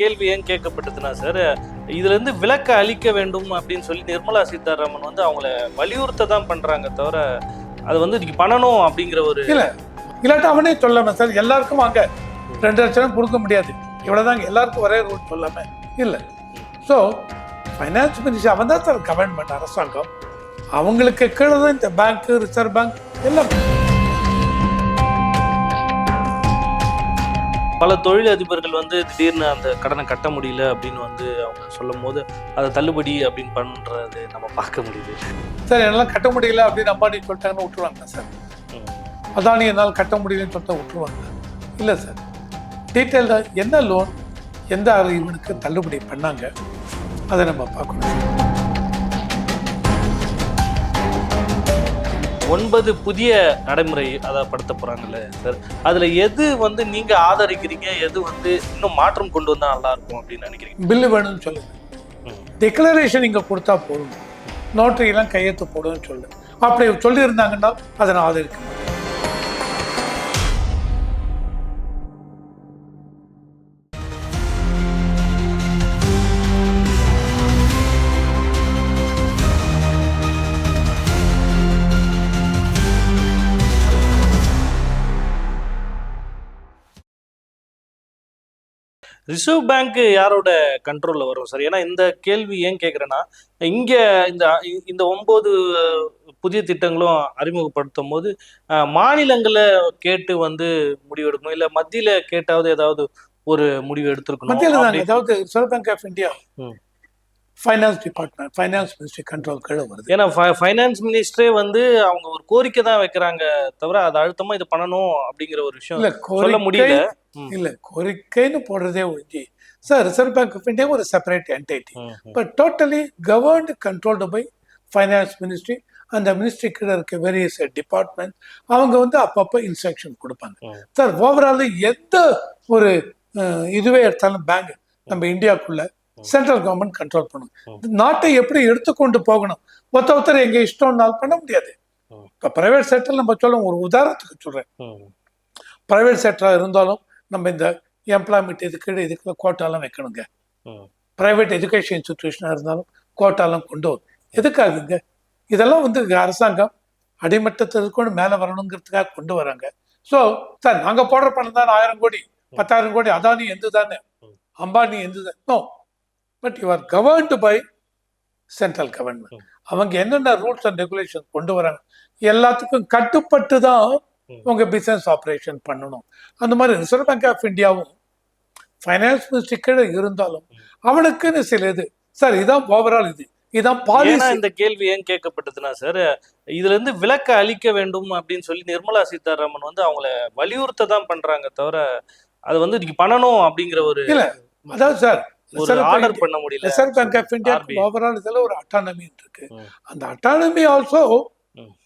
கேள்வி ஏன் கேட்கப்பட்டதுன்னா சார் இதுலேருந்து விலக்க அளிக்க வேண்டும் அப்படின்னு சொல்லி நிர்மலா சீதாராமன் வந்து அவங்கள வலியுறுத்த தான் பண்ணுறாங்க தவிர அது வந்து இன்னைக்கு பண்ணணும் அப்படிங்கிற ஒரு இல்லை இல்லாட்டி அவனே சொல்லாமல் சார் எல்லாருக்கும் வாங்க. ரெண்டு லட்சம் கொடுக்க முடியாது. இவ்வளோதாங்க எல்லாருக்கும் ஒரே ரூல் சொல்லாம. இல்லை. ஸோ ஃபைனான்ஸ் மினிஸ்டர் அவன் தான் சார் கவர்மெண்ட் அரசாங்கம். அவங்களுக்கு கீழே தான் இந்த பேங்க்கு ரிசர்வ் பேங்க் எல்லாம். பல தொழிலதிபர்கள் வந்து திடீர்னு அந்த கடனை கட்ட முடியல அப்படின்னு வந்து அவங்க சொல்லும் போது அதை தள்ளுபடி அப்படின்னு பண்றது நம்ம பார்க்க முடியுது. சார் என்னால் கட்ட முடியல அப்படின்னு அம்பானி சொல்லிட்டாங்கன்னு விட்டுருவாங்க சார். அதானி என்னால் கட்ட முடியலன்னு சொல்லிட்டு விட்டுருவாங்க இல்லை சார். டீட்டெயில்டாக என்ன லோன் எந்த இவனுக்கு தள்ளுபடி பண்ணாங்க அதை நம்ம பார்க்கணும் ஒன்பது புதிய நடைமுறை அதை படுத்த போறாங்கல்ல சார். அதுல எது வந்து நீங்க ஆதரிக்கிறீங்க? எது வந்து இன்னும் மாற்றம் கொண்டு வந்தா நல்லா இருக்கும் அப்படின்னு நினைக்கிறீங்க? பில்லு வேணும்னு சொல்லுங்க. டிக்ளரேஷன் இங்கே கொடுத்தா போதும். நோட்டரியெல்லாம் கையெழுத்து போடுன்னு சொல்லு. அப்படி சொல்லியிருந்தாங்கன்னா அதை நான் ஆதரிக்க ரிசர்வ் பேங்க் யாரோட கண்ட்ரோல்ல வரும் சார் ஏன்னா இந்த கேள்வி ஏன் கேக்குறேன்னா இங்க இந்த இந்த ஒன்பது புதிய திட்டங்களும் அறிமுகப்படுத்தும் போது மாநிலங்களை கேட்டு வந்து முடிவு எடுக்கணும் இல்ல மத்தியில கேட்டாவது ஏதாவது ஒரு முடிவு எடுத்திருக்கணும் மத்தியில் reserve bank of India. Finance department finance ministry control கீழே வருது ஏன்னா ஃபைனான்ஸ் மினிஸ்டரே வந்து அவங்க ஒரு கோரிக்கை தான் வைக்கிறாங்க தவிர அது அழுத்தமா இது பண்ணணும் அப்படிங்கிற ஒரு விஷயம் சொல்ல முடியல. இல்ல கோரிக்கைன்னு போடுறதே ஒழிஞ்சு. Sir reserve bank of India ஒரு separate entity. But totally governed controlled by finance ministry அந்த மினிஸ்ட்ரி கீழே இருக்க வேரியஸ் டிபார்ட்மெண்ட் அவங்க வந்து அப்பப்போ இன்ஸ்ட்ரக்ஷன் கொடுப்பாங்க. சார் ஓவரால் எந்த ஒரு இதுவே எடுத்தாலும் பேங்க் நம்ம இந்தியாவுக்குள்ள சென்ட்ரல் கவர்மெண்ட் கண்ட்ரோல் பண்ணும். நாட்டை எப்படி எடுத்துக்கொண்டு போகணும்? ஒருத்த ஒருத்தர் எங்க இஷ்டம்னாலும் பண்ண முடியாது. இப்போ பிரைவேட் செக்டர் நம்ம சொல்லுவோம் ஒரு உதாரணத்துக்கு சொல்றேன். ப்ரைவேட் செக்டராக இருந்தாலும் நம்ம இந்த எம்ப்ளாய்மெண்ட் இதுக்கு இதுக்குள்ள கோட்டாலாம் வைக்கணுங்க. ப்ரைவேட் எஜுகேஷன் இன்ஸ்டிடியூஷனாக இருந்தாலும் கோட்டாலாம் கொண்டு வரும் எதுக்காகுங்க? இதெல்லாம் வந்து அரசாங்கம் அடிமட்டத்தில் கொண்டு மேலே வரணுங்கிறதுக்காக கொண்டு வராங்க. ஸோ சார் நாங்கள் போடுற பணம் தான் ஆயிரம் கோடி பத்தாயிரம் கோடி அதானி எந்து தானே. அம்பானி எந்து தான் no but you are governed by central government. அவங்க என்னென்ன ரூல்ஸ் அண்ட் ரெகுலேஷன் கொண்டு வராங்க? எல்லாத்துக்கும் கட்டுப்பட்டு தான் ம். உங்க பிசினஸ் ஆப்ரேஷன் பண்ணணும் அந்த மாதிரி ரிசர்வ் பேங்க் ஆஃப் இந்தியாவும் ஃபைனான்ஸ் மினிஸ்ட்ரி கீழே இருந்தாலும் அவனுக்குன்னு சில இது சார் இதான் ஓவரால் இது இதான் பாலிசி இந்த கேள்வி ஏன் கேட்கப்பட்டதுன்னா சார் இதுல இருந்து விலக்கு அளிக்க வேண்டும் அப்படின்னு சொல்லி நிர்மலா சீதாராமன் வந்து அவங்கள வலியுறுத்த தான் பண்றாங்க தவிர அது வந்து இன்னைக்கு பண்ணணும் அப்படிங்கிற ஒரு இல்ல அதாவது சார் ஒரு ஆர்டர் பண்ண முடியல reserve bank of India. Overall இதில் ஒரு அட்டானமி இருக்கு. அந்த அட்டானமி ஆல்சோ.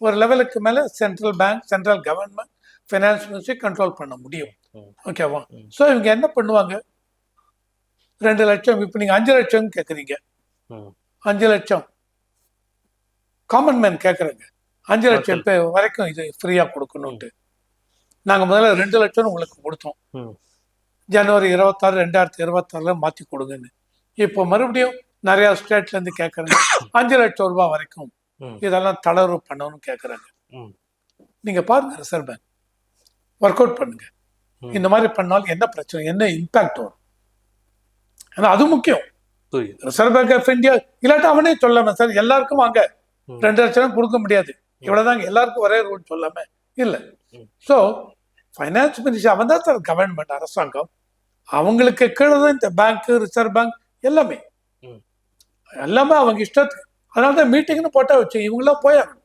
ஒரு லெவலுக்கு மேல central bank central government finance ministry control பண்ண முடியும். ஓகேவா. ஸோ இவங்க என்ன பண்ணுவாங்க ரெண்டு லட்சம் இப்போ நீங்க அஞ்சு லட்சம் கேட்குறீங்க. அஞ்சு லட்சம் காமன் மேன் கேட்குறாங்க அஞ்சு லட்சம் பேர் வரைக்கும் இது ஃப்ரீயா கொடுக்கணும்ட்டு நாங்க முதல்ல ரெண்டு லட்சம் உங்களுக்கு கொடுத்தோம். ஜனவரி இருபத்தாறு ரெண்டாயிரத்தி இருபத்தாறுல மாத்தி கொடுங்கன்னு இப்போ மறுபடியும் நிறைய ஸ்டேட்ல இருந்து கேட்கறாங்க அஞ்சு லட்சம் ரூபாய் வரைக்கும். இதெல்லாம் தளர்வு பண்ணணும்னு கேட்கறாங்க. நீங்க பாருங்க ரிசர்வ் பேங்க் ஒர்க் அவுட் பண்ணுங்க. இந்த மாதிரி பண்ணாலும் என்ன பிரச்சனை என்ன இம்பாக்ட் வரும்? ஏன்னா அது முக்கியம். ரிசர்வ் பேங்க் ஆஃப் இந்தியா இல்லாட்டா அவனே சொல்லாம சார் எல்லாருக்கும் வாங்க. ரெண்டு லட்சம் கொடுக்க முடியாது. இவ்வளவுதாங்க எல்லாருக்கும் ஒரே ரூல் சொல்லாம. இல்ல. ஸோ ஃபைனான்ஸ் மினிஸ்டர் அவன் தான் சார் கவர்மெண்ட் அரசாங்கம். அவங்களுக்கு கீழே தான் இந்த பேங்க் ரிசர்வ் பேங்க் எல்லாமே. எல்லாமே அவங்க இஷ்டத்துக்கு. அதனால தான் மீட்டிங்னு போட்டா வச்சு இவங்களாம் போயாகணும்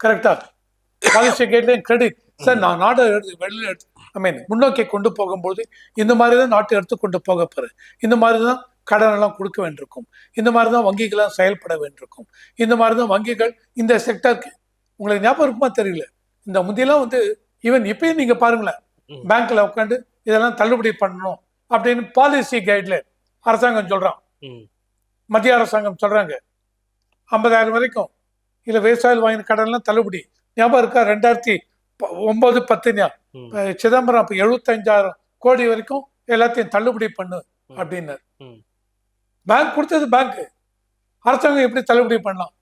கரெக்டா பாலிசி கைட்லைன் கிரெடிட் சார் நான் நாடு எடுத்து வெளியில் எடுத்து ஐ மீன் முன்னோக்கி கொண்டு போகும்போது இந்த மாதிரி தான் நாட்டை எடுத்து கொண்டு போக போகிறேன் இந்த மாதிரி தான் கடன் எல்லாம் கொடுக்க வேண்டியிருக்கும். இந்த மாதிரி தான் வங்கிகளாம் செயல்பட வேண்டியிருக்கும். இந்த மாதிரி தான் வங்கிகள் இந்த செக்டருக்கு உங்களுக்கு ஞாபகம் இருக்குமா தெரியல. இந்த முந்தியெல்லாம் வந்து ஈவன் இப்பயும் நீங்க பாருங்களேன். ம். பேங்க்ல உட்காந்து இதெல்லாம் தள்ளுபடி பண்ணணும் அப்படின்னு பாலிசி கைட்லைன் அரசாங்கம் சொல்றான். ம். மத்திய அரசாங்கம் சொல்றாங்க. ஐம்பதாயிரம் வரைக்கும். இல்ல விவசாயிகள் வாங்கின கடன்லாம் தள்ளுபடி. ஞாபகம் இருக்கா? ரெண்டாயிரத்தி ப- ஒன்பது பத்து ஞா- ம். இப்ப சிதம்பரம் அப்போ எழுபத்தஞ்சாயிரம் கோடி வரைக்கும் எல்லாத்தையும் தள்ளுபடி பண்ணு அப்படின்னாரு ம். பேங்க் கொடுத்தது பேங்க் அரசாங்கம் எப்படி தள்ளுபடி பண்ணலாம்?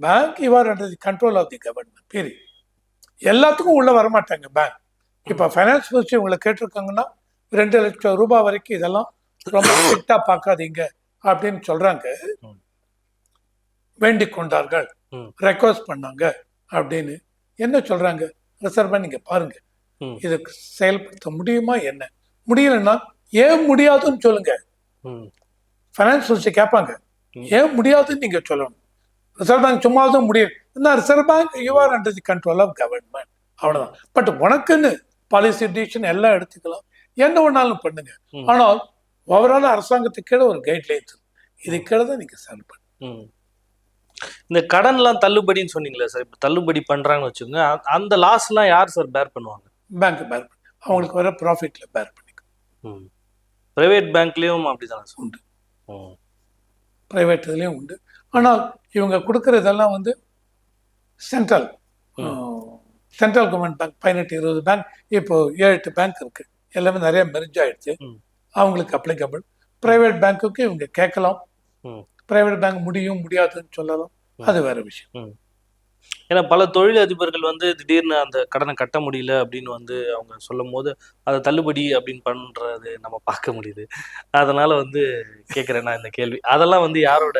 Bank the control of the government பெரிய எல்லாத்துக்கும் உள்ள வரமாட்டாங்க பேங்க் இப்போ ஃபைனான்ஸ் மினிஸ்ட்ரி உங்களை கேட்டிருக்காங்கன்னா ரெண்டு லட்சம் ரூபாய் வரைக்கும் இதெல்லாம் ரொம்ப ஸ்ட்ரிக்டா பார்க்காதீங்க அப்படின்னு சொல்றாங்க. ம். வேண்டிக் கொண்டார்கள். ரெக்வஸ்ட் பண்ணாங்க அப்படின்னு என்ன சொல்றாங்க ரிசர்வ் பேங்க் நீங்க பாருங்க. இதுக்கு செயல்படுத்த முடியுமா என்ன முடியலன்னா ஏன் முடியாதுன்னு சொல்லுங்க. ஃபைனான்ஸ் மினிஸ்டர் கேட்பாங்க. ஏன் முடியாதுன்னு நீங்க சொல்லணும் ரிசர்வ் பேங்க் சும்மாதான் முடியும் என்ன reserve bank you are under the control of government அவ்வளவுதான் பட் உனக்குன்னு பாலிசி டிசிஷன் எல்லாம் எடுத்துக்கலாம் என்ன வேணாலும் பண்ணுங்க. ஆனால் ஓவரால் அரசாங்கத்துக்கு கீழே ஒரு கைட்லைன்ஸ் இது கீழே தான் நீங்க செயல்படும் ம். இந்த கடன்லாம் தள்ளுபடின்னு சொன்னீங்களே சார் இப்போ தள்ளுபடி பண்றாங்கன்னு வச்சுக்கோங்க அந்த லாஸ்லாம் யார் சார் பேர் பண்ணுவாங்க? பேங்க் பேர் அவங்களுக்கு வர ப்ராஃபிட்ல பேர் பண்ணிக்கும். பிரைவேட் பேங்க்லயும் அப்படிதானே சார்? உண்டு. ப்ரைவேட் இதுலேயும் உண்டு. ஆனால் இவங்க கொடுக்கறதெல்லாம் வந்து சென்ட்ரல் சென்ட்ரல் கவர்மெண்ட் பேங்க் பதினெட்டு இருபது பேங்க் இப்போ ஏழு எட்டு பேங்க் இருக்கு. எல்லாமே நிறைய மெரிஜ் ஆயிடுச்சு. அவங்களுக்கு அப்ளிகபிள் ப்ரைவேட் பேங்க்குக்கு இவங்க கேட்கலாம். ப்ரைவேட் பேங்க் முடியும் முடியாதுன்னு சொல்லலாம். அது வேற விஷயம். ஏன்னா பல தொழில் அதிபர்கள் வந்து திடீர்னு அந்த கடனை கட்ட முடியல அப்படின்னு வந்து அவங்க சொல்லும் போது அதை தள்ளுபடி அப்படின்னு பண்றது நம்ம பார்க்க முடியுது. அதனால வந்து கேட்குறேன் நான் இந்த கேள்வி. அதெல்லாம் வந்து யாரோட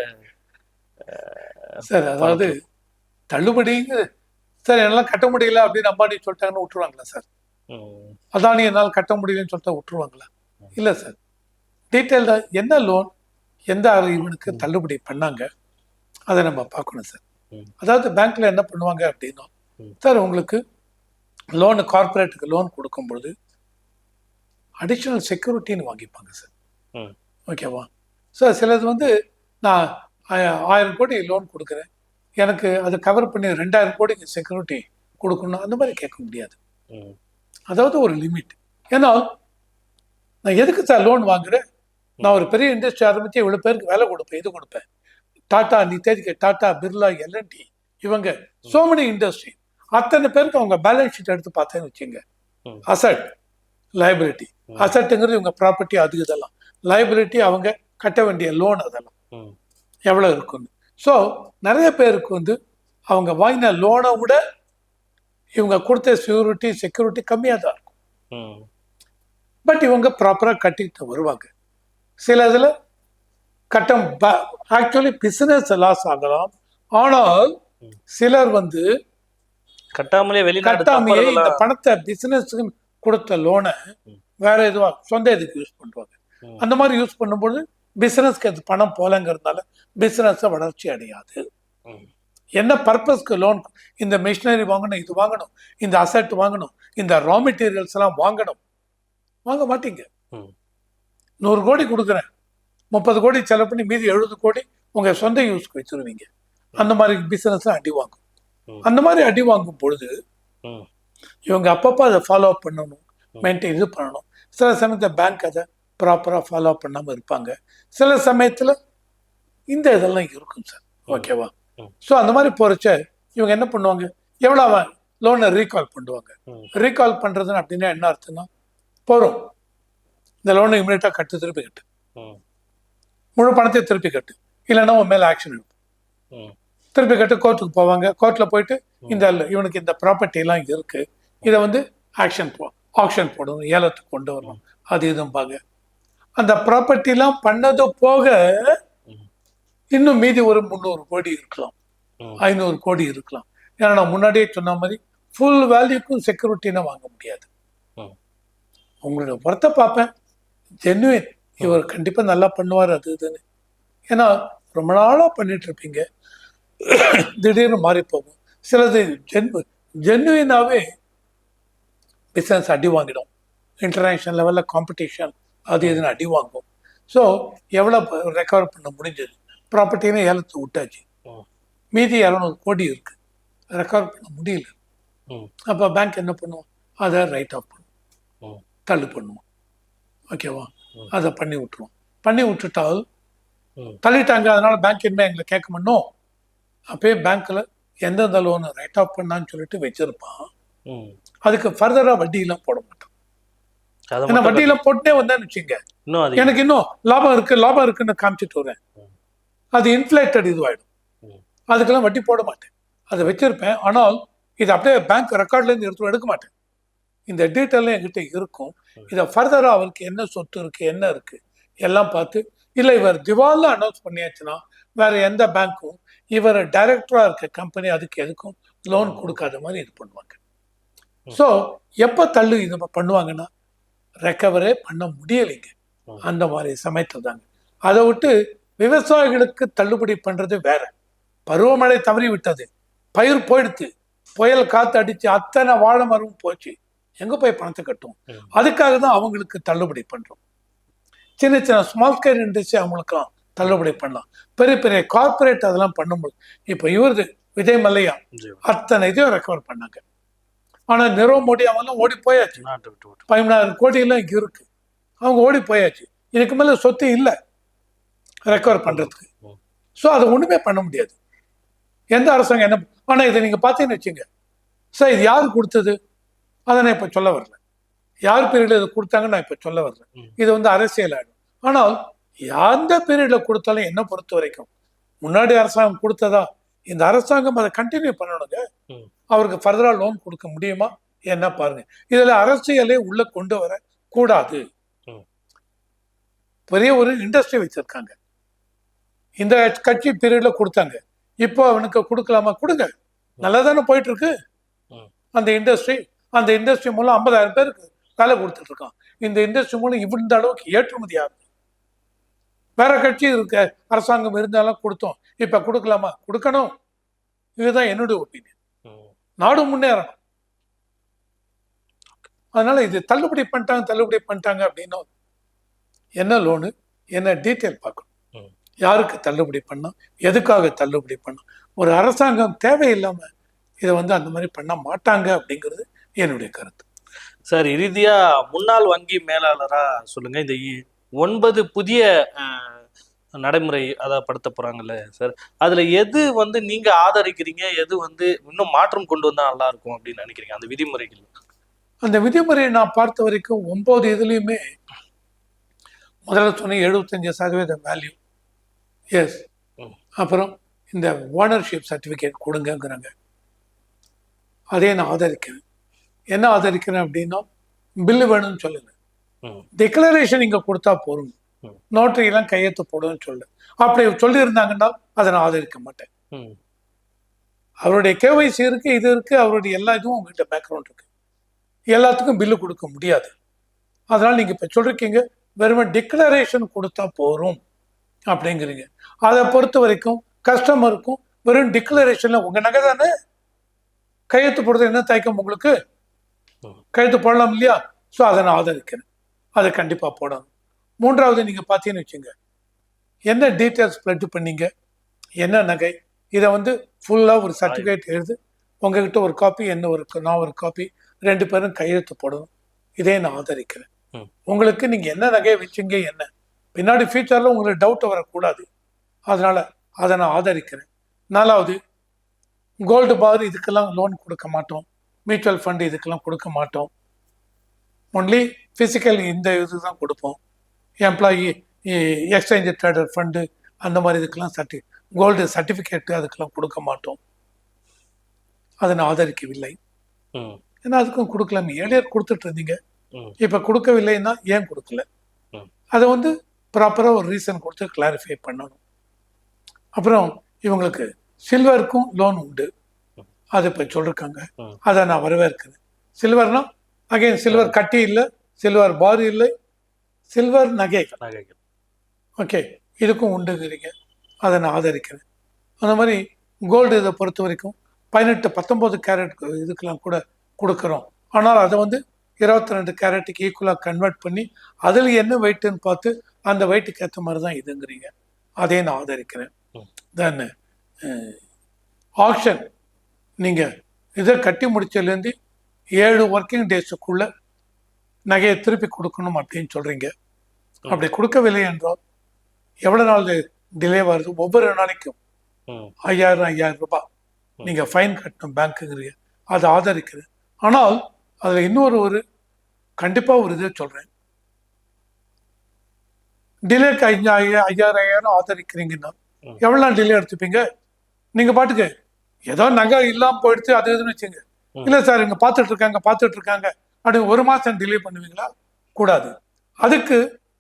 சார் அதாவது தள்ளுபடிங்க சார் என்னால் கட்ட முடியல அப்படின்னு அம்பானி சொல்லிட்டாங்கன்னு விட்டுருவாங்களா சார்? அதானி என்னால் கட்ட முடியலன்னு சொல்லிட்டா விட்டுருவாங்களா? இல்லை சார். டீட்டெயில்டாக என்ன லோன் எந்த இவனுக்கு தள்ளுபடி பண்ணாங்க அதை நம்ம பார்க்கணும் சார். அதாவது பேங்க்ல என்ன பண்ணுவாங்க அப்படின்னா. சார் உங்களுக்கு லோனு கார்ப்பரேட்டுக்கு லோன் கொடுக்கும்பொழுது அடிஷ்னல் செக்யூரிட்டின்னு வாங்கிப்பாங்க சார். ஓகேவா சார் சிலது வந்து நான் ஆய- ஆயிரம் கோடி லோன் கொடுக்குறேன். எனக்கு அதை கவர் பண்ணி ரெண்டாயிரம் கோடிக்கு செக்யூரிட்டி கொடுக்கணும் அந்த மாதிரி கேட்க முடியாது. அதாவது ஒரு லிமிட் ஏன்னா நான் எதுக்கு சார் லோன் வாங்குறேன்? நான் ஒரு பெரிய இண்டஸ்ட்ரி ஆரம்பிச்சு இவ்வளவு பேருக்கு வேலை கொடுப்பேன் இது கொடுப்பேன். டாடா நீ தேதிக்க டாடா பிர்லா எல்என்டி இவங்க. சோ many இண்டஸ்ட்ரி அத்தனை பேருக்கு அவங்க பேலன்ஸ் ஷீட் எடுத்து பார்த்தேன்னு வச்சுங்க. Asset liability. அசட்டுங்கிறது இவங்க ப்ராப்பர்ட்டி அது இதெல்லாம். லைபிலிட்டி அவங்க கட்ட வேண்டிய லோன் அதெல்லாம். எவ்வளோ இருக்குன்னு ஸோ நிறைய பேருக்கு வந்து அவங்க வாங்கின லோனை விட இவங்க கொடுத்த செக்யூரிட்டி செக்யூரிட்டி கம்மியாக தான் இருக்கும் பட் இவங்க ப்ராப்பராக கட்டிட்டு வருவாங்க. சில இதில் கட்டம் ஆக்சுவலி பிசினஸ் லாஸ் ஆகலாம் ஆனால். சிலர் வந்து கட்டாமலே வெளிநாடு கட்டாமையே இந்த பணத்தை பிசினஸ்க்கு கொடுத்த லோனை. வேற எதுவா சொந்த இதுக்கு யூஸ் பண்ணுவாங்க. அந்த மாதிரி யூஸ் பண்ணும்போது பிசினஸ்க்கு அது பணம் போலங்கிறதுனால பிசினஸ் வளர்ச்சி அடையாது. என்ன பர்பஸ்க்கு லோன் இந்த மிஷினரி வாங்கணும் இது வாங்கணும் இந்த அசெட் வாங்கணும் இந்த ரா மெட்டீரியல்ஸ் எல்லாம் வாங்கணும் வாங்க மாட்டீங்க. நூறு கோடி கொடுக்குறேன். முப்பது கோடி செலவு பண்ணி மீதி எழுபது கோடி உங்க சொந்த யூஸ்க்கு வச்சிருவீங்க அந்த மாதிரி பிசினஸ் அடி வாங்கும். அந்த மாதிரி அடி வாங்கும் பொழுது இவங்க அப்பப்போ அதை ஃபாலோ பண்ணணும் ம். மெயின்டைன் இது பண்ணணும். சில சமயத்தில் பேங்க் அதை ப்ராப்பராக ஃபாலோ பண்ணாமல் இருப்பாங்க. சில சமயத்தில் இந்த இதெல்லாம் இருக்கும் சார் ஓகேவா. ஸோ அந்த மாதிரி போகிறச்ச இவங்க என்ன பண்ணுவாங்க? எவ்வளோ லோனை ரீகால் பண்ணுவாங்க. ரீகால் பண்ணுறதுன்னு அப்படின்னா என்ன அர்த்தம்னா போகிறோம் இந்த லோனை இமீடியட்டாக கட்டு திருப்பி கட்டு. முழு பணத்தை திருப்பி கட்டு. இல்லைன்னா உன் மேலே ஆக்ஷன் எடுப்போம் ம், திருப்பி கட்டு கோர்ட்டுக்கு போவாங்க. கோர்ட்டில் போயிட்டு இந்த இவனுக்கு இந்த ப்ராப்பர்ட்டி எல்லாம் இருக்கு. இதை வந்து ஆக்ஷன் போ ஆக்ஷன் போடணும். ஏலத்துக்கு கொண்டு வரணும். அது இதுவும் பாங்க. அந்த ப்ராப்பர்ட்டிலாம் பண்ணது போக. இன்னும் மீதி ஒரு முந்நூறு கோடி இருக்கலாம். ஐநூறு கோடி இருக்கலாம். ஏன்னா நான் முன்னாடியே சொன்ன மாதிரி ஃபுல் வேல்யூக்கும் செக்யூரிட்டினா வாங்க முடியாது. உங்களோட ஒர்த்தை பார்ப்பேன். ஜென்வின் இவர் கண்டிப்பா நல்லா பண்ணுவார் அது இதுன்னு. ஏன்னா ரொம்ப நாளா பண்ணிட்டு இருப்பீங்க திடீர்னு மாறி போகும். சிலது ஜென்வ ஜென்வினாவே பிஸ்னஸ் அடி வாங்கிடும். இன்டர்நேஷ்னல் லெவலில் காம்படிஷன் அது இதுன்னு அடி வாங்கும். ஸோ எவ்வளோ ரெக்கவர் பண்ண முடிஞ்சது? ப்ராப்பர்ட்டின்னு ஏலத்தை விட்டாச்சு. மீதி இரநூறு கோடி இருக்கு. ரெக்கவர் பண்ண முடியல. அப்போ பேங்க் என்ன பண்ணுவோம் அதை ரைட் ஆஃப் பண்ணும். ம். தள்ளு பண்ணுவோம் ஓகேவா. அதை பண்ணி விட்டுருவோம் பண்ணி விட்டுட்டால். தள்ளிட்டாங்க அதனால பேங்க் இனிமே எங்களை கேட்க மாட்டோம். அப்பயே பேங்க்ல எந்தெந்த லோன் ரைட் ஆஃப் பண்ணான்னு சொல்லிட்டு வச்சிருப்பான். அதுக்கு ஃபர்தரா வட்டியெல்லாம் போட மாட்டான். ஏன்னா வட்டியெல்லாம் போட்டே வந்தேன்னு வச்சுங்க எனக்கு இன்னும் லாபம் இருக்கு லாபம் இருக்குன்னு காமிச்சிட்டு வரேன். அது இன்ஃபிளேட்டட் இதுவாயிடும். அதுக்கெல்லாம் வட்டி போட மாட்டேன். அதை வச்சிருப்பேன். ஆனால் இது அப்படியே பேங்க் ரெக்கார்ட்ல இருந்து எடுத்து எடுக்க மாட்டேன். இந்த டீட்டெயிலும் என்கிட்ட இருக்கும். இதை ஃபர்தரா அவருக்கு என்ன சொத்து இருக்கு என்ன இருக்கு எல்லாம் பார்த்து இல்லை இவர் திவால்ல அனௌன்ஸ் பண்ணியாச்சுன்னா வேற எந்த பேங்க்கும் இவர் டைரக்டரா இருக்க கம்பெனி அதுக்கு எதுக்கும் லோன் கொடுக்காத மாதிரி இது பண்ணுவாங்க. ஸோ எப்போ தள்ளு இது பண்ணுவாங்கன்னா ரெக்கவரே பண்ண முடியலைங்க. அந்த மாதிரி சமயத்தில் தாங்க. அதை விட்டு விவசாயிகளுக்கு தள்ளுபடி பண்றது வேற. பருவமழை தவறி விட்டது. பயிர் போயிடுத்து புயல் காத்து அடிச்சு அத்தனை வாழை மரமும் போச்சு. எங்க போய் பணத்தை கட்டும். அதுக்காக தான் அவங்களுக்கு தள்ளுபடி பண்றோம். சின்ன சின்ன ஸ்மால் ஸ்கேல் இண்டஸ்ட்ரி அவங்களுக்கும் தள்ளுபடி பண்ணலாம். பெரிய பெரிய கார்ப்பரேட் அதெல்லாம் பண்ணும்போது இப்போ இவரது விஜய் மல்லையா. அத்தனை இதையும் ரெக்கவர் பண்ணாங்க. ஆனா நிரவ் மோடி அவங்கெல்லாம் ஓடி போயாச்சு. நாட்டை விட்டு விட்டு. பதிமூணாயிரம் கோடி எல்லாம் இங்க இருக்கு. அவங்க ஓடி போயாச்சு. இதுக்கு மேல சொத்து இல்லை. ரெக்கவர் பண்றதுக்கு. ம். ஸோ அதை ஒண்ணுமே பண்ண முடியாது. எந்த அரசாங்கம் என்ன ஆனா இதை நீங்க பார்த்தீங்கன்னு வச்சுங்க சார் இது யார் கொடுத்தது? அதை நான் இப்ப சொல்ல வரல. யார் பீரியட்ல இதை கொடுத்தாங்கன்னு நான் இப்ப சொல்ல வரல. இது வந்து அரசியல் ஆடும் ஆனால் எந்த பீரியட்ல கொடுத்தாலும் என்ன பொறுத்த வரைக்கும் முன்னாடி அரசாங்கம் கொடுத்ததா? இந்த அரசாங்கம் அதை கண்டினியூ பண்ணணுங்க. அவருக்கு ஃபர்தரா லோன் கொடுக்க முடியுமா? என்ன பாருங்க. இதுல அரசியலே உள்ள கொண்டு வர கூடாது. பெரிய ஒரு இண்டஸ்ட்ரி வச்சிருக்காங்க. இந்த கட்சி பீரியட்ல கொடுத்தாங்க. இப்போ அவனுக்கு கொடுக்கலாமா? கொடுங்க. நல்லா தானே போயிட்டு இருக்கு. அந்த இண்டஸ்ட்ரி அந்த இண்டஸ்ட்ரி மூலம் ஐம்பதாயிரம் பேருக்கு வேலை கொடுத்துட்டு இருக்கான். இந்த இண்டஸ்ட்ரி மூலம் இந்த அளவுக்கு ஏற்றுமதி ஆகுது வேற கட்சி இருக்க அரசாங்கம் இருந்தாலும் கொடுத்தோம். இப்ப கொடுக்கலாமா? கொடுக்கணும். இதுதான் என்னுடைய ஒப்பீனியன். நாடு முன்னேறணும். அதனால இது தள்ளுபடி பண்ணிட்டாங்க தள்ளுபடி பண்ணிட்டாங்க அப்படின்னா என்ன லோனு என்ன டீட்டெயில் பார்க்கணும். யாருக்கு தள்ளுபடி பண்ணோம் எதுக்காக தள்ளுபடி பண்ணோம் ஒரு அரசாங்கம் தேவையில்லாம இதை வந்து அந்த மாதிரி பண்ண மாட்டாங்க அப்படிங்கிறது என்னுடைய கருத்து. சார் இறுதியா முன்னாள் வங்கி மேலாளரா சொல்லுங்க. இந்த ஒன்பது புதிய நடைமுறை அதான் படுத்த போறாங்கல்ல சார். அதுல எது வந்து நீங்க ஆதரிக்கிறீங்க? எது வந்து இன்னும் மாற்றம் கொண்டு வந்தா நல்லா இருக்கும் அப்படின்னு நினைக்கிறீங்க? அந்த விதிமுறைகள். அந்த விதிமுறையை நான் பார்த்த வரைக்கும் ஒன்பது இதுலயுமே முதல்ல சொன்ன எழுபத்தஞ்சு சதவீத வேல்யூ எஸ். அப்புறம் இந்த ஓனர்ஷிப் சர்டிஃபிகேட் கொடுங்கங்கிறாங்க. அதே நான் ஆதரிக்கிறேன். என்ன ஆதரிக்கிறேன் அப்படின்னா பில்லு வேணும்னு சொல்லுங்க. டிக்ளரேஷன் இங்க கொடுத்தா போதும். நோட்டரியெல்லாம் கையெழுத்து போடுன்னு சொல்லு. அப்படி சொல்லியிருந்தாங்கன்னா அதை நான் ஆதரிக்க மாட்டேன். அவருடைய கேவைசி இருக்கு இது இருக்கு அவருடைய எல்லா இதுவும் உங்ககிட்ட பேக்ரவுண்ட் இருக்கு. எல்லாத்துக்கும் பில்லு கொடுக்க முடியாது. அதனால நீங்க இப்ப சொல்றீங்க வெறும் டிக்ளரேஷன் கொடுத்தா போறோம் அப்படிங்கிறீங்க. அதை பொறுத்த வரைக்கும் கஸ்டமருக்கும் வெறும் டிக்ளரேஷன்ல உங்க நகை தானே? கையெழுத்து போடுறது என்ன தயக்கம் உங்களுக்கு? ம். கையெழுத்து போடலாம் இல்லையா? ஸோ அதை நான் ஆதரிக்கிறேன். அதை கண்டிப்பா போடணும். மூன்றாவது நீங்க பார்த்தீங்கன்னு வச்சுங்க என்ன டீட்டெயில்ஸ் பிளட் பண்ணீங்க? என்ன நகை? இதை வந்து ஃபுல்லாக ஒரு சர்டிஃபிகேட் எழுது. உங்ககிட்ட ஒரு காப்பி என்ன ஒரு நான் ஒரு காப்பி ரெண்டு பேரும் கையெழுத்து போடணும். இதே நான் ஆதரிக்கிறேன். உங்களுக்கு நீங்க என்ன நகையை வச்சீங்க என்ன? பின்னாடி ஃபியூச்சர்ல உங்களுக்கு டவுட் வரக்கூடாது. அதனால அதை நான் ஆதரிக்கிறேன். நாலாவது கோல்டு பார் இதுக்கெல்லாம் லோன் கொடுக்க மாட்டோம். மியூச்சுவல் ஃபண்ட் இதுக்கெல்லாம் கொடுக்க மாட்டோம். ஒன்லி ஃபிசிக்கல் இந்த இது தான் கொடுப்போம் எம்ப்ளாயி எக்ஸ்சேஞ்ச் ட்ரேடர் ஃபண்டு அந்த மாதிரி இதுக்கெல்லாம் சர்டி கோல்டு சர்டிஃபிகேட்டு அதுக்கெல்லாம் கொடுக்க மாட்டோம். அதை நான் ஆதரிக்கவில்லை. ஏன்னா அதுக்கும் கொடுக்கலாமே ஏழியர் கொடுத்துட்டு இருந்தீங்க. இப்போ கொடுக்கவில்லைன்னா ஏன் கொடுக்கல. அதை வந்து ப்ராப்பராக ஒரு ரீசன் கொடுத்து கிளாரிஃபை பண்ணணும். அப்புறம் இவங்களுக்கு சில்வருக்கும் லோன் உண்டு. அது இப்போ சொல்லிருக்காங்க. ம். அதை நான் வரவேற்கிறேன். சில்வர்னா அகைன் சில்வர் கட்டி இல்லை. சில்வர் பார் இல்லை. சில்வர் நகை. நகைகள். ஓகே இதுக்கும் உண்டுங்கிறீங்க. அதை நான் ஆதரிக்கிறேன். அந்த மாதிரி கோல்டு இதை பொறுத்த வரைக்கும் பதினெட்டு பத்தொம்போது கேரட் இதுக்கெல்லாம் கூட கொடுக்குறோம். ஆனால் அதை வந்து இருபத்தி ரெண்டு கேரட்டுக்கு ஈக்குவலாக கன்வெர்ட் பண்ணி அதில் என்ன வெயிட்டுன்னு பார்த்து அந்த வெயிட்டுக்கு ஏற்ற மாதிரி தான் இதுங்கிறீங்க. அதே நான் ஆதரிக்கிறேன். தென் ஆக்ஷன் நீங்கள் இதை கட்டி முடிச்சதுலேருந்து ஏழு ஒர்க்கிங் டேஸுக்குள்ள நகையை திருப்பி கொடுக்கணும் அப்படின்னு சொல்கிறீங்க அப்படி கொடுக்கவில்லை என்றால் எவ்வளவு நாள் டிலே வருது? ஒவ்வொரு நாளைக்கும். ஐயாயிரம் ஐயாயிரம் ரூபாய். நீங்க ஃபைன் கட்டணும் பேங்க்குங்கிறீங்க அதை ஆதரிக்கிறேன். ஆனால் அதுல இன்னொரு ஒரு கண்டிப்பா ஒரு இதை சொல்றேன். டிலேக்கு ஐயாயிரம் ஐயாயிரம் ஐயாயிரம் ஆதரிக்கிறீங்கன்னா ம். எவ்வளவு நாள் டிலே எடுத்துப்பீங்க? நீங்க பாட்டுக்கு ஏதோ நகை இல்லாம போயிடுச்சு அது இதுன்னு வச்சுங்க. இல்ல சார் இங்க பார்த்துட்டு இருக்காங்க பார்த்துட்டு இருக்காங்க. அப்படி ஒரு மாசம் டிலே பண்ணுவீங்களா? கூடாது. அதுக்கு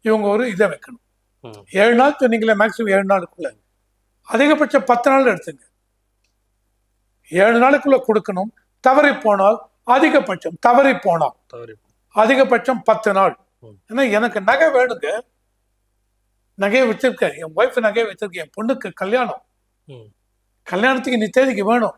இவங்க ஒரு இதை வைக்கணும். ஏழு நாள் சொன்னீங்களே மேக்ஸிமம் ஏழு நாளுக்குள்ள. அதிகபட்சம் பத்து நாள் எடுத்துங்க. ஏழு நாளுக்குள்ள கொடுக்கணும். தவறி போனால் அதிகபட்சம் தவறி போனால் தவறி அதிகபட்சம் பத்து நாள். ஏன்னா எனக்கு நகை வேணுங்க. நகையை வச்சிருக்கேன். என் ஒய்ஃப் நகையை வச்சிருக்கேன். என் பொண்ணுக்கு கல்யாணம். கல்யாணத்துக்கு நீ தேதிக்கு வேணும்.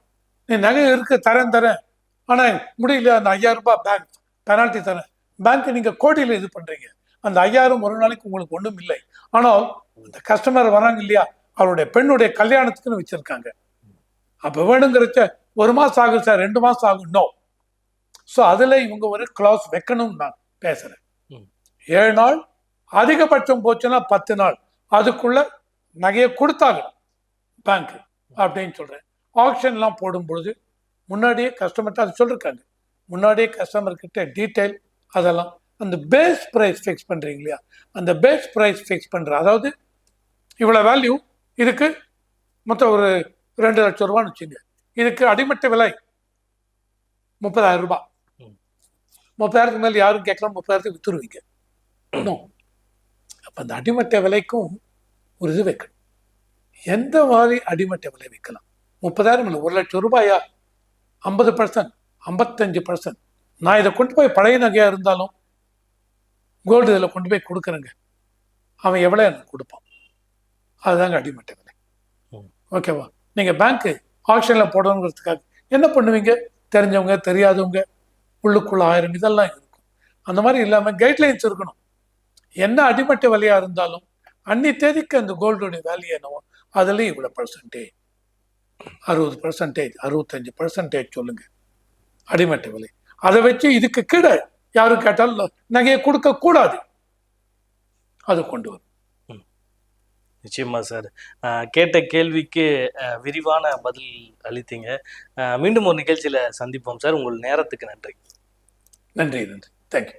நீ நகை இருக்கு தரேன் தரேன். ஆனா முடியல அந்த ஐயாயிரம் ரூபாய் பேங்க் பெனால்ட்டி தரேன். பேங்க் நீங்க கோடியில இது பண்றீங்க. அந்த ஐயாயிரம் ஒரு நாளைக்கு உங்களுக்கு ஒண்ணும் இல்லை. ஆனால் அந்த கஸ்டமர் வராங்க இல்லையா? அவருடைய பெண்ணுடைய கல்யாணத்துக்குன்னு வச்சிருக்காங்க. அப்ப வேணுங்கிறச்ச ஒரு மாசம் ஆகும் சார் ரெண்டு மாசம் ஆகும் நோ ஸோ அதுல இவங்க ஒரு கிளாஸ் வைக்கணும்னு நான் பேசுறேன். ம். ஏழு நாள் அதிகபட்சம் போச்சுன்னா பத்து நாள். அதுக்குள்ள நகையை கொடுத்தாகணும். பேங்க் அப்படின்னு சொல்றேன். ஆக்ஷன்லாம் போடும் பொழுது முன்னாடியே கஸ்டமர்கிட்ட அது சொல்லிருக்காங்க. முன்னாடியே கஸ்டமர் கிட்ட டீட்டெயில் அதெல்லாம். அந்த பேஸ் ப்ரைஸ் ஃபிக்ஸ் பண்றீங்க இல்லையா? அந்த பேஸ் ப்ரைஸ் ஃபிக்ஸ் பண்ற அதாவது இவ்வளோ வேல்யூ இதுக்கு மொத்தம் ஒரு ரெண்டு லட்சம் ரூபான்னு வச்சுங்க. இதுக்கு அடிமட்ட விலை முப்பதாயிரம் ரூபாய். முப்பதாயிரத்துக்கு மேல யாரும் கேட்கலாம் முப்பதாயிரத்துக்கு வித்துருவீங்க. அப்ப அந்த அடிமட்ட விலைக்கும் ஒரு இது வைக்கணும். எந்த மாதிரி அடிமட்ட விலை வைக்கலாம் முப்பதாயிரம் இல்லை ஒரு லட்சம் ரூபாயா? ஐம்பது பர்சன்ட் ஐம்பத்தஞ்சு பர்சன்ட் நான் இதை கொண்டு போய் பழைய நகையா இருந்தாலும் கோல்டு இதில் கொண்டு போய் கொடுக்குறேங்க. அவன் எவ்வளோ எனக்கு கொடுப்பான். அதுதாங்க அடிமட்ட விலை. ஓகேவா? நீங்கள் பேங்க்கு ஆக்ஷனில் போடணுங்கிறதுக்காக என்ன பண்ணுவீங்க? தெரிஞ்சவங்க தெரியாதவங்க உள்ளுக்குள்ள ஆயிரம் இதெல்லாம் இருக்கும். அந்த மாதிரி இல்லாமல் கைட்லைன்ஸ் இருக்கணும். என்ன அடிமட்ட விலையா இருந்தாலும் அன்னி தேதிக்கு அந்த கோல்டுடைய வேல்யூ என்னவோ அதுலேயும் இவ்வளோ பர்சன்டேஜ் அறுபது பர்சன்டேஜ் அறுபத்தஞ்சு பர்சன்டேஜ் சொல்லுங்க. அடிமட்ட விலை. அதை வச்சு இதுக்கு கீழே யாரு கேட்டாலும் நகையை கொடுக்க கூடாது. அது கொண்டு வரும். நிச்சயமா சார். கேட்ட கேள்விக்கு விரிவான பதில் அளித்தீங்க. மீண்டும் ஒரு நிகழ்ச்சியில சந்திப்போம் சார். உங்கள் நேரத்துக்கு நன்றி. நன்றி நன்றி. தேங்க்யூ